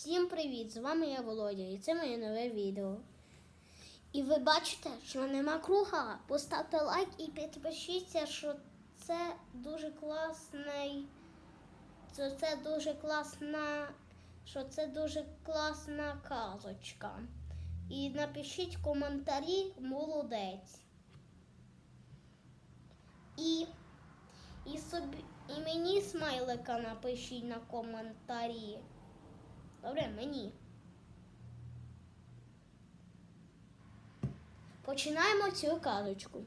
Всім привіт! З вами я Володя і це моє нове відео. І ви бачите, що нема круга. Поставте лайк і підпишіться, що це дуже класний. Що це дуже класна, що це дуже класна казочка. І напишіть коментарі молодець. І, і, собі, і мені смайлика напишіть на коментарі. Добре, мені. Починаємо цю казочку.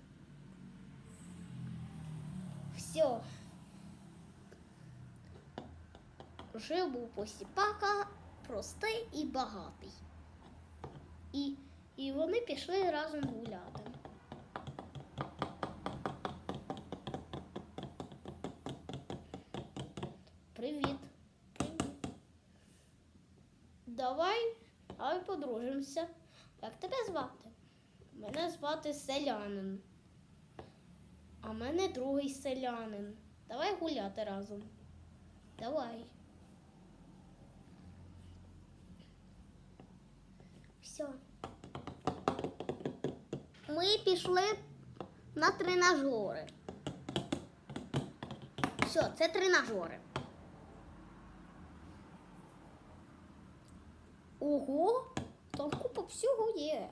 Все. Жив був посіпака простий і багатий. І, і вони пішли разом гуляти. Привіт. Давай, давай подружимося. Як тебе звати? Мене звати селянин. А мене другий селянин. Давай гуляти разом. Давай. Все. Ми пішли на тренажери. Все, це тренажери. Ого, там купа всього є.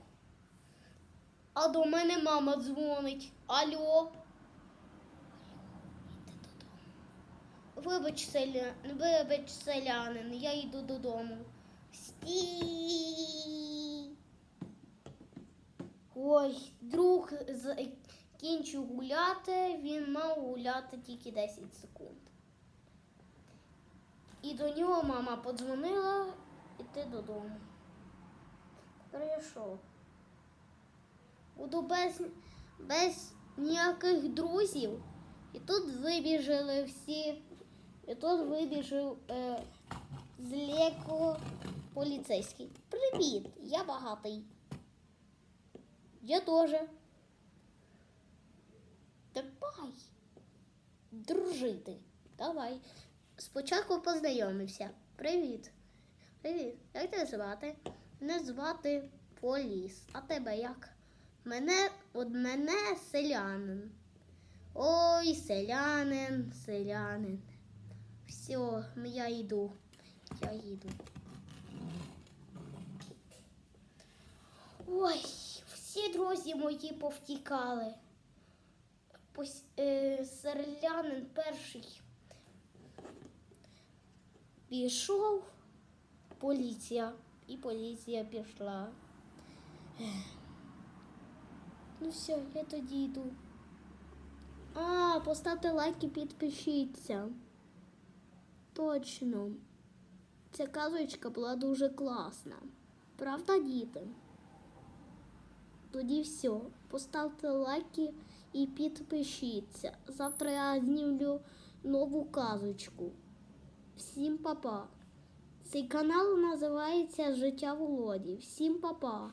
А до мене мама дзвонить. Алло. Вибач, селя... Вибач, селянин, я йду додому. Стій. Ой, друг закінчив гуляти, він мав гуляти тільки 10 секунд. І до нього мама подзвонила додому. Прийшов. Буду без, без ніяких друзів. І тут вибіжали всі. І тут вибіжав е, з леко поліцейський. Привіт, я багатий. Я теж. Давай. Дружити. Давай. Спочатку познайомився. Привіт. Привіт. Як тебе звати? Мене звати Поліс. А тебе як? Мене от мене селянин. Ой, селянин, селянин. Все, я йду. Я їду. Ой, всі друзі мої повтікали. Пос, е, селянин перший пішов, поліція, і поліція пішла. Ех. Ну все, я тоді йду. А, поставте лайк і підпишіться. Точно. Ця казочка була дуже класна. Правда, діти? Тоді все. Поставте лайки і підпишіться. Завтра я знімлю нову казочку. Всім па-па. Цей канал називається Життя Володі. Всім па-па.